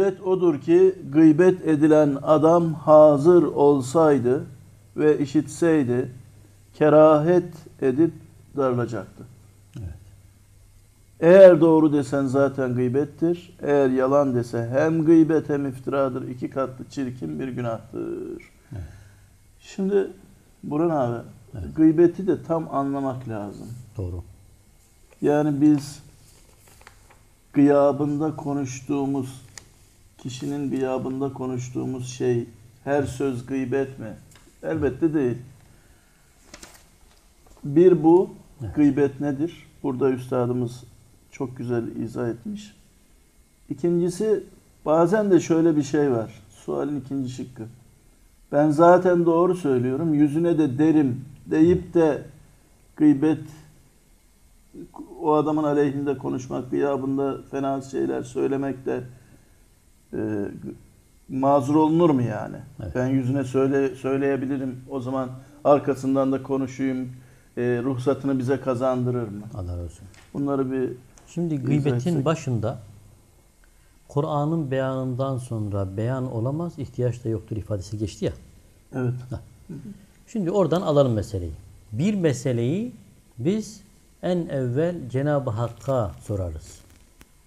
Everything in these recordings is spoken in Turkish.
Gıybet odur ki gıybet edilen adam hazır olsaydı ve işitseydi kerahet edip darılacaktı. Eğer doğru desen zaten gıybettir. Eğer yalan dese hem gıybet hem iftiradır. İki katlı çirkin bir günahtır. Şimdi Burhan abi gıybeti de tam anlamak lazım. Doğru. Yani biz gıyabında konuştuğumuz kişinin gıyabında konuştuğumuz şey her söz gıybet mi? Elbette değil. Bir bu gıybet nedir? Burada üstadımız çok güzel izah etmiş. İkincisi bazen de şöyle bir şey var. Sualin ikinci şıkkı. Ben zaten doğru söylüyorum. Yüzüne de derim deyip de gıybet o adamın aleyhinde konuşmak, gıyabında fena şeyler söylemek de e, mazur olunur mu yani? Evet. Ben yüzüne söyle söyleyebilirim. O zaman arkasından da konuşayım. E, ruhsatını bize kazandırır mı? Allah razı olsun. Bunları bir Şimdi gıybetin etsek. başında Kur'an'ın beyanından sonra beyan olamaz, ihtiyaç da yoktur ifadesi geçti ya. evet. Şimdi oradan alalım meseleyi. Bir meseleyi biz en evvel Cenab-ı Hakk'a sorarız.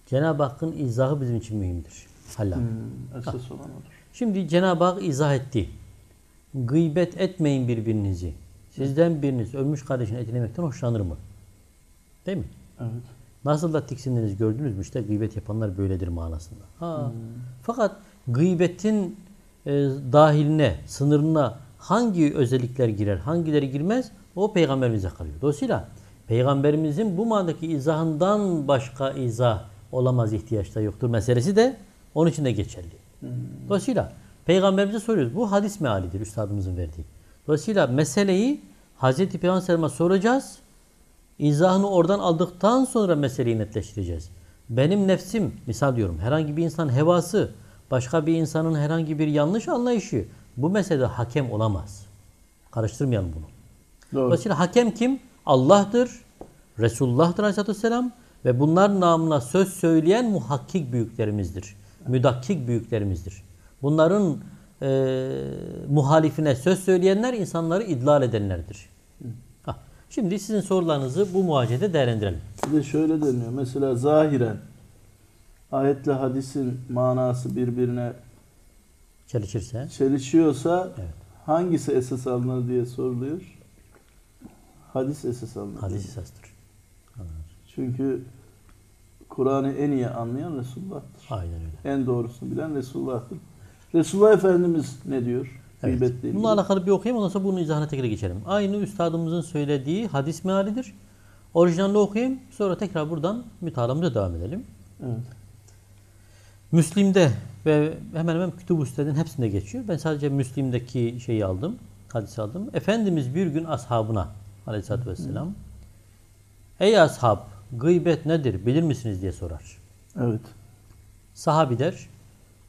Cenab-ı Hakk'ın izahı bizim için mühimdir. Hala. Hmm, esas olan odur. Şimdi Cenab-ı Hak izah etti. Gıybet etmeyin birbirinizi. Sizden biriniz ölmüş kardeşini etilemekten hoşlanır mı? Değil mi? Evet. Nasıl da tiksindiniz gördünüz mü? İşte gıybet yapanlar böyledir manasında. Ha. Fakat gıybetin e, dahiline, sınırına hangi özellikler girer, hangileri girmez o peygamberimize kalıyor. Dolayısıyla peygamberimizin bu manadaki izahından başka izah olamaz ihtiyaçta yoktur meselesi de onun için de geçerli. Dolayısıyla peygamberimize soruyoruz. Bu hadis mealidir üstadımızın verdiği. Dolayısıyla meseleyi Hazreti Peygamber'e soracağız. İzahını oradan aldıktan sonra meseleyi netleştireceğiz. Benim nefsim, misal diyorum, herhangi bir insan hevası, başka bir insanın herhangi bir yanlış anlayışı bu meselede hakem olamaz. Karıştırmayalım bunu. Doğru. Dolayısıyla hakem kim? Allah'tır, Resulullah'tır Aleyhisselatü Vesselam ve bunlar namına söz söyleyen muhakkik büyüklerimizdir. Müdakkik büyüklerimizdir. Bunların e, muhalifine söz söyleyenler insanları idlal edenlerdir. Hah, Şimdi sizin sorularınızı bu muhacede değerlendirelim. Bir de şöyle deniyor. Mesela zahiren ayetle hadisin manası birbirine Çelişirse. çelişiyorsa Evet. hangisi esas alınır diye soruluyor. Hadis esas alınır. Hadis esastır. Çünkü Kur'an'ı en iyi anlayan Resulullah'tır. Aynen öyle. En doğrusunu bilen Resulullah'tır. Resulullah Efendimiz ne diyor? Evet. Bununla alakalı bir okuyayım ondan sonra bunun izahına tekrar geçelim. Aynı üstadımızın söylediği hadis mealidir. Orijinalini okuyayım sonra tekrar buradan mütalamıza devam edelim. Evet. Müslim'de ve hemen hemen Kütüb-ü Üstad'ın hepsinde geçiyor. Ben sadece Müslim'deki şeyi aldım, hadisi aldım. Efendimiz bir gün ashabına aleyhissalatü vesselam Ey ashab gıybet nedir bilir misiniz diye sorar. Evet. Sahabi der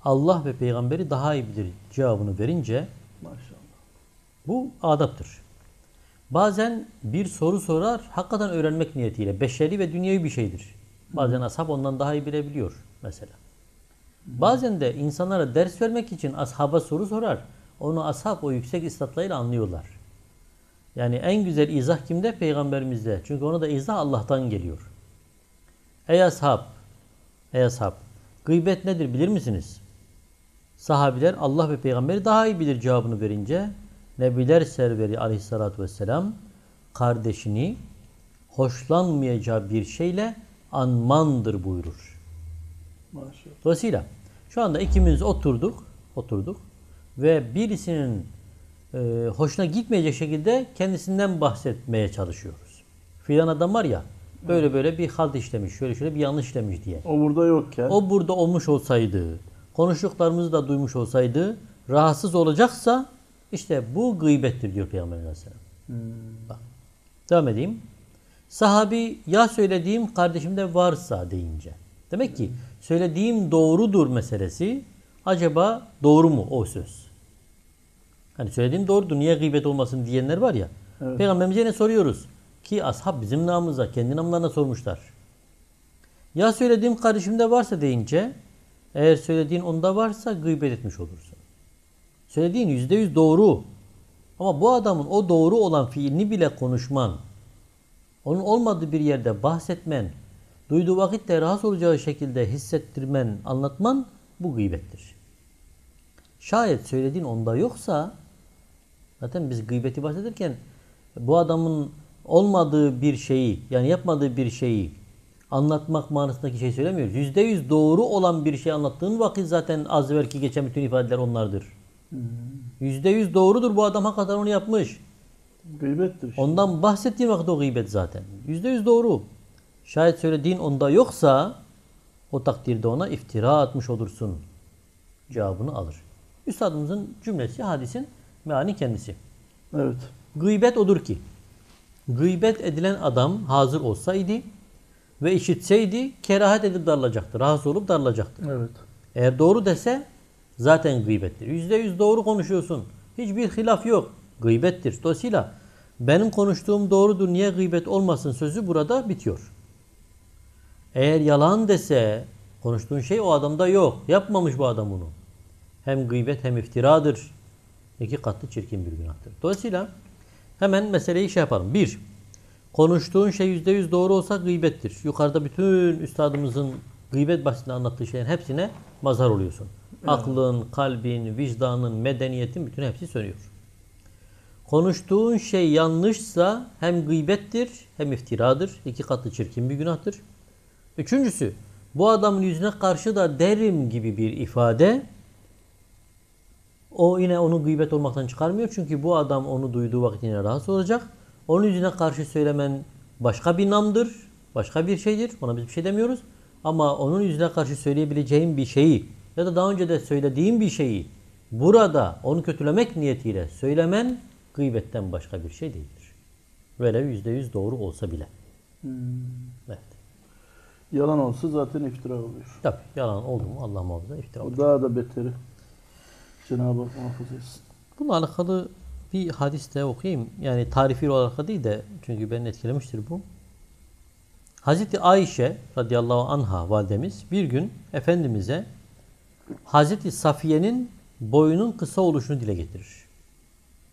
Allah ve peygamberi daha iyi bilir cevabını verince Maşallah. bu adaptır. Bazen bir soru sorar, hakikaten öğrenmek niyetiyle. Beşeri ve dünyevi bir şeydir. Bazen ashab ondan daha iyi bilebiliyor mesela. Bazen de insanlara ders vermek için ashaba soru sorar. Onu ashab o yüksek istatlarıyla anlıyorlar. Yani en güzel izah kimde? Peygamberimizde. Çünkü ona da izah Allah'tan geliyor. Ey ashab, ey ashab, gıybet nedir bilir misiniz? Sahabiler Allah ve peygamberi daha iyi bilir cevabını verince Nebiler serveri aleyhissalatü vesselam kardeşini hoşlanmayacağı bir şeyle anmandır buyurur. Maşallah. Dolayısıyla şu anda ikimiz oturduk, oturduk ve birisinin e, hoşuna gitmeyecek şekilde kendisinden bahsetmeye çalışıyoruz. Filan adam var ya böyle böyle bir halt işlemiş, şöyle şöyle bir yanlış işlemiş diye. O burada yokken O burada olmuş olsaydı, konuştuklarımızı da duymuş olsaydı, rahatsız olacaksa işte bu gıybettir diyor Peygamber Aleyhisselam. Bak. Devam edeyim. Sahabi ya söylediğim kardeşimde varsa deyince. Demek ki söylediğim doğrudur meselesi acaba doğru mu o söz? Hani söylediğim doğrudur niye gıybet olmasın diyenler var ya. Evet. Peygamberimize yine soruyoruz. Ki ashab bizim namımıza kendi namlarına sormuşlar. Ya söylediğim kardeşimde varsa deyince Eğer söylediğin onda varsa gıybet etmiş olursun. Söylediğin yüzde yüz doğru. Ama bu adamın o doğru olan fiilini bile konuşman, onun olmadığı bir yerde bahsetmen, duyduğu vakitte rahatsız olacağı şekilde hissettirmen, anlatman bu gıybettir. Şayet söylediğin onda yoksa zaten biz gıybeti bahsederken bu adamın olmadığı bir şeyi yani yapmadığı bir şeyi anlatmak manasındaki şey söylemiyoruz. Yüzde yüz doğru olan bir şey anlattığın vakit zaten az evvelki geçen bütün ifadeler onlardır. Yüzde yüz doğrudur bu adam hakikaten onu yapmış. Gıybettir işte. Ondan bahsettiğin vakit o gıybet zaten. Yüzde yüz doğru. Şayet söylediğin onda yoksa o takdirde ona iftira atmış olursun. Cevabını alır. Üstadımızın cümlesi hadisin meali kendisi. Evet. Gıybet odur ki gıybet edilen adam hazır olsaydı ve işitseydi kerahat edip darılacaktı. Rahatsız olup darılacaktı. Evet. Eğer doğru dese zaten gıybettir. Yüzde yüz doğru konuşuyorsun. Hiçbir hilaf yok. Gıybettir. Dolayısıyla benim konuştuğum doğrudur niye gıybet olmasın sözü burada bitiyor. Eğer yalan dese konuştuğun şey o adamda yok. Yapmamış bu adam bunu. Hem gıybet hem iftiradır. İki katlı çirkin bir günahtır. Dolayısıyla hemen meseleyi şey yapalım. Bir, konuştuğun şey yüzde yüz doğru olsa gıybettir. Yukarıda bütün üstadımızın gıybet bahsinde anlattığı şeylerin hepsine mazhar oluyorsun. Aklın, kalbin, vicdanın, medeniyetin bütün hepsi sönüyor. Konuştuğun şey yanlışsa hem gıybettir hem iftiradır. İki katlı çirkin bir günahtır. Üçüncüsü bu adamın yüzüne karşı da derim gibi bir ifade o yine onu gıybet olmaktan çıkarmıyor. Çünkü bu adam onu duyduğu vakit yine rahatsız olacak. Onun yüzüne karşı söylemen başka bir namdır. Başka bir şeydir. Ona biz bir şey demiyoruz. Ama onun yüzüne karşı söyleyebileceğin bir şeyi ya da daha önce de söylediğin bir şeyi burada onu kötülemek niyetiyle söylemen gıybetten başka bir şey değildir. Velev yüzde yüz doğru olsa bile. Evet. Yalan olsa zaten iftira oluyor. Tabi yalan oldu mu Allah muhafaza iftira olur. Daha da beteri. Cenab-ı Hak muhafaza etsin. Bununla alakalı bir hadis de okuyayım. Yani tarifi olarak değil de çünkü beni etkilemiştir bu. Hazreti Ayşe radıyallahu anha validemiz bir gün Efendimiz'e Hazreti Safiye'nin boyunun kısa oluşunu dile getirir.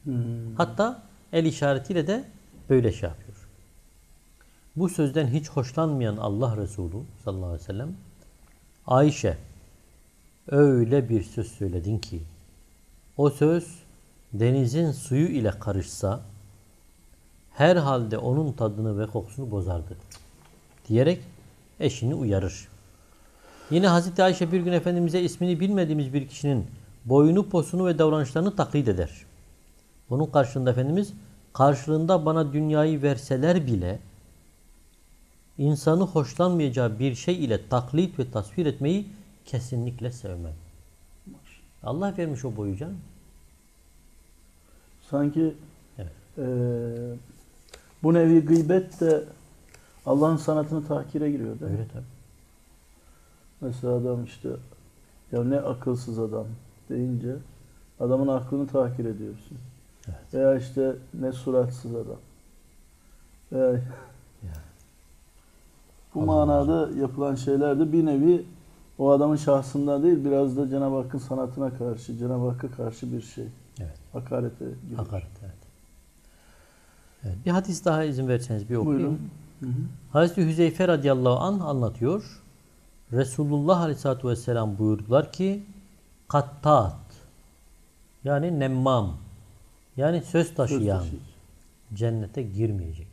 Hmm. Hatta el işaretiyle de böyle şey yapıyor. Bu sözden hiç hoşlanmayan Allah Resulü sallallahu aleyhi ve sellem Ayşe öyle bir söz söyledin ki o söz denizin suyu ile karışsa herhalde onun tadını ve kokusunu bozardı diyerek eşini uyarır. Yine Hazreti Ayşe bir gün Efendimiz'e ismini bilmediğimiz bir kişinin boyunu, posunu ve davranışlarını taklit eder. Bunun karşılığında Efendimiz karşılığında bana dünyayı verseler bile insanı hoşlanmayacağı bir şey ile taklit ve tasvir etmeyi kesinlikle sevmem. Allah vermiş o boyu canım. Sanki Evet. eee, bu nevi gıybet de Allah'ın sanatını tahkire giriyor değil mi? Öyle tabii. Mesela adam işte ya ne akılsız adam deyince adamın aklını tahkir ediyorsun. Evet. Veya işte ne suratsız adam. Veya bu Allah manada yapılan şeyler de bir nevi o adamın şahsında değil biraz da Cenab-ı Hakk'ın sanatına karşı, Cenab-ı Hakk'a karşı bir şey. Evet. Hakarete gibi. Hakaret evet. evet. Bir hadis daha izin verirseniz bir okuyayım. Buyurun. Hı hı. Hazreti Hüzeyfe radıyallahu anh anlatıyor. Resulullah aleyhissalatü vesselam buyurdular ki kattat yani nemmam yani söz taşıyan Söz taşıyıcı. cennete girmeyecek.